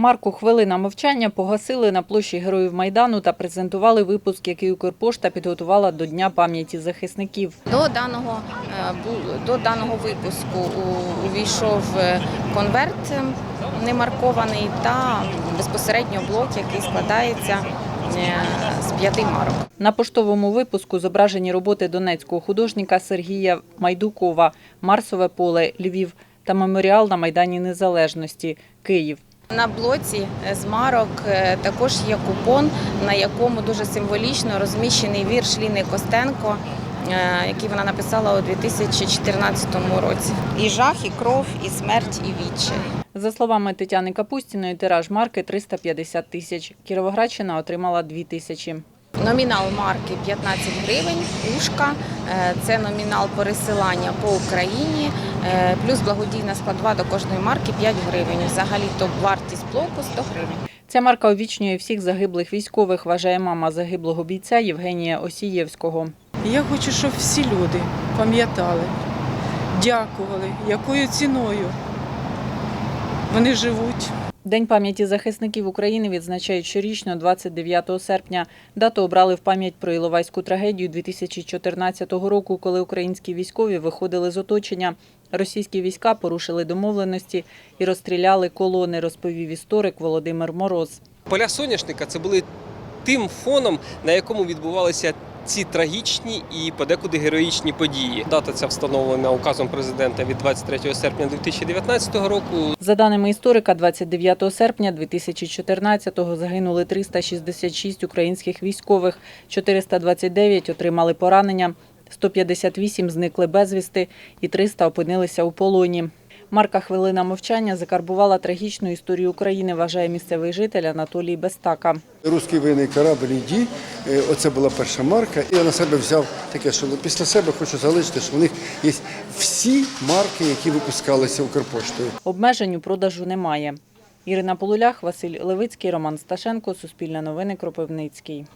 Марку хвилина мовчання погасили на площі Героїв Майдану та презентували випуск, який Укрпошта підготувала до Дня пам'яті захисників. До даного, е, до даного випуску увійшов е, конверт е, немаркований та безпосередньо блок, який складається е, з п'яти марок. На поштовому випуску зображені роботи донецького художника Сергія Майдукова, Марсове поле, Львів та меморіал на Майдані Незалежності, Київ. На блоці змарок з марок е, також є купон, на якому дуже символічно розміщений вірш Ліни Костенко, е, який вона написала у 2014 році. І жах, і кров, і смерть, і вічі. За словами Тетяни Капустіної, тираж марки 350 тисяч. Кіровоградщина отримала 2 тисячі. Номінал марки 15 гривень, ушка. Е, Це номінал пересилання по Україні, е, плюс благодійна складова до кожної марки 5 гривень. Взагалі то вартість блоку 100 гривень. Ця марка овічнює всіх загиблих військових, вважає мама загиблого бійця Євгенія Осієвського. Я хочу, щоб всі люди пам'ятали, дякували, якою ціною вони живуть. День пам'яті захисників України відзначають щорічно 29 серпня. Дату обрали в пам'ять про Іловайську трагедію 2014 року, коли українські військові виходили з оточення. Російські війська порушили домовленості і розстріляли колони, розповів історик Володимир Мороз. Поля соняшника це були тим фоном, на якому відбувалися ці трагічні і подекуди героїчні події. Дата ця встановлена указом президента від 23 серпня 2019 року. За даними історика, 29 серпня 2014-го загинули 366 українських військових, 429 отримали поранення, 158 зникли безвісти і 300 опинилися у полоні. Марка «Хвилина мовчання» закарбувала трагічну історію України, вважає місцевий житель Анатолій Бестака. Руський воєнний корабль «Іді», е, оце була перша марка. І я на себе взяв таке, що після себе хочу залишити, що в них є всі марки, які випускалися Укрпоштою. Обмежень у продажу немає. Ірина Полулях, Василь Левицький, Роман Сташенко, Суспільне новини, Кропивницький.